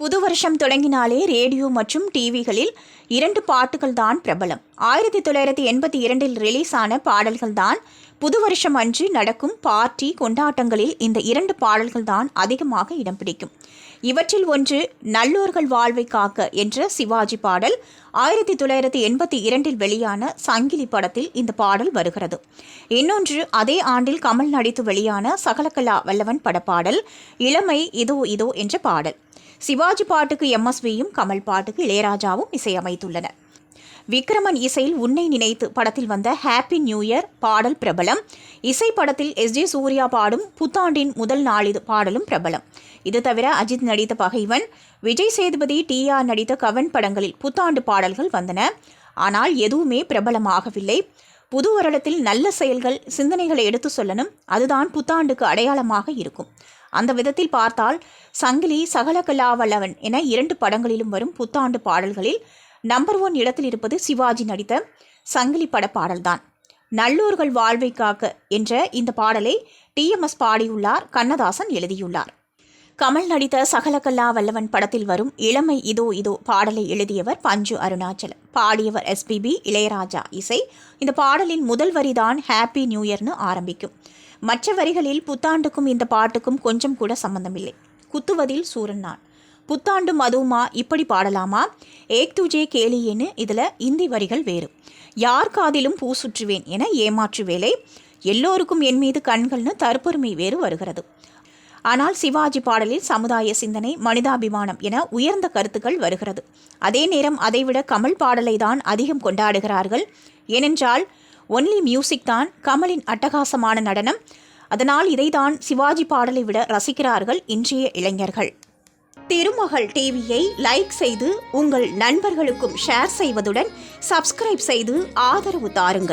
புது வருஷம் தொடங்கினாலே ரேடியோ மற்றும் டிவிகளில் இரண்டு பாட்டுகள் தான் பிரபலம். ஆயிரத்தி தொள்ளாயிரத்தி எண்பத்தி இரண்டில் ரிலீஸ் ஆன பாடல்கள் தான் புது வருஷம் அன்று நடக்கும் பார்ட்டி கொண்டாட்டங்களில் இந்த இரண்டு பாடல்கள் தான் அதிகமாக இடம் பிடிக்கும். இவற்றில் ஒன்று நல்லோர்கள் வாழ்வை காக்க என்ற சிவாஜி பாடல். ஆயிரத்தி தொள்ளாயிரத்தி எண்பத்தி இரண்டில் வெளியான சங்கிலி படத்தில் இந்த பாடல் வருகிறது. இன்னொன்று அதே ஆண்டில் கமல் நடித்து வெளியான சகலகலா வல்லவன் படப்பாடல். இளமை இதோ இதோ என்ற பாடல். சிவாஜி பாட்டுக்கு எம்எஸ்வியும் கமல் பாட்டுக்கு இளையராஜாவும் இசையமைத்துள்ளனர் விக்ரமன் இசையில் உன்னை நினைத்து படத்தில் வந்த ஹாப்பி நியூ இயர் பாடல் பிரபலம். இசை படத்தில் எஸ் ஜே சூர்யா பாடும் புத்தாண்டின் முதல் நாளிது பாடலும் பிரபலம். இது தவிர அஜித் நடித்த பகைவன் விஜய் சேதுபதி டி ஆர் நடித்த கவன் படங்களில் புத்தாண்டு பாடல்கள் வந்தன. ஆனால் எதுவுமே பிரபலமாகவில்லை. புது வருடத்தில் நல்ல செயல்கள் சிந்தனைகளை எடுத்து சொல்லணும். அதுதான் புத்தாண்டுக்கு அடையாளமாக இருக்கும். அந்த விதத்தில் பார்த்தால் சங்கிலி சகலகலாவல்லவன் என இரண்டு படங்களிலும் வரும் புத்தாண்டு பாடல்களில் நம்பர் ஒன் இடத்தில் இருப்பது சிவாஜி நடித்த சங்கிலி பட பாடல்தான் நல்லூர்கள் வாழ்வை காக்க என்ற இந்த பாடலை டிஎம்எஸ் பாடியுள்ளார் கண்ணதாசன் எழுதியுள்ளார். கமல் நடித்த சகலகல்லா வல்லவன் படத்தில் வரும் இளமை இதோ இதோ பாடலை எழுதியவர் பஞ்சு அருணாச்சலம் பாடியவர் எஸ்பிபி இளையராஜா இசை. இந்த பாடலின் முதல் வரிதான் ஹாப்பி நியூ இயர்னு ஆரம்பிக்கும். மற்ற வரிகளில் புத்தாண்டுக்கும் இந்த பாட்டுக்கும் கொஞ்சம் கூட சம்பந்தமில்லை. குத்துவதில் சூரன் நான். புத்தாண்டு மதுவுமா இப்படி பாடலாமா? ஏக் துஜே கேலியேன்னு இதில் இந்தி வரிகள் வேறு. யார் காதிலும் பூ சுற்றுவேன் என ஏமாற்று வேலை. எல்லோருக்கும் என் மீது கண்கள்னு தற்பொருமை வேறு வருகிறது. ஆனால் சிவாஜி பாடலில் சமுதாய சிந்தனை மனிதாபிமானம் என உயர்ந்த கருத்துக்கள் வருகிறது. அதே நேரம் அதைவிட கமல் பாடலை தான் அதிகம் கொண்டாடுகிறார்கள். ஏனென்றால் ஒன்லி மியூசிக் தான் கமலின் அட்டகாசமான நடனம். அதனால் இதைதான் சிவாஜி பாடலை விட ரசிக்கிறார்கள் இன்றைய இளைஞர்கள். திருமகள் டிவியை லைக் செய்து உங்கள் நண்பர்களுக்கும் ஷேர் செய்வதுடன் சப்ஸ்கிரைப் செய்து ஆதரவு தாருங்கள்.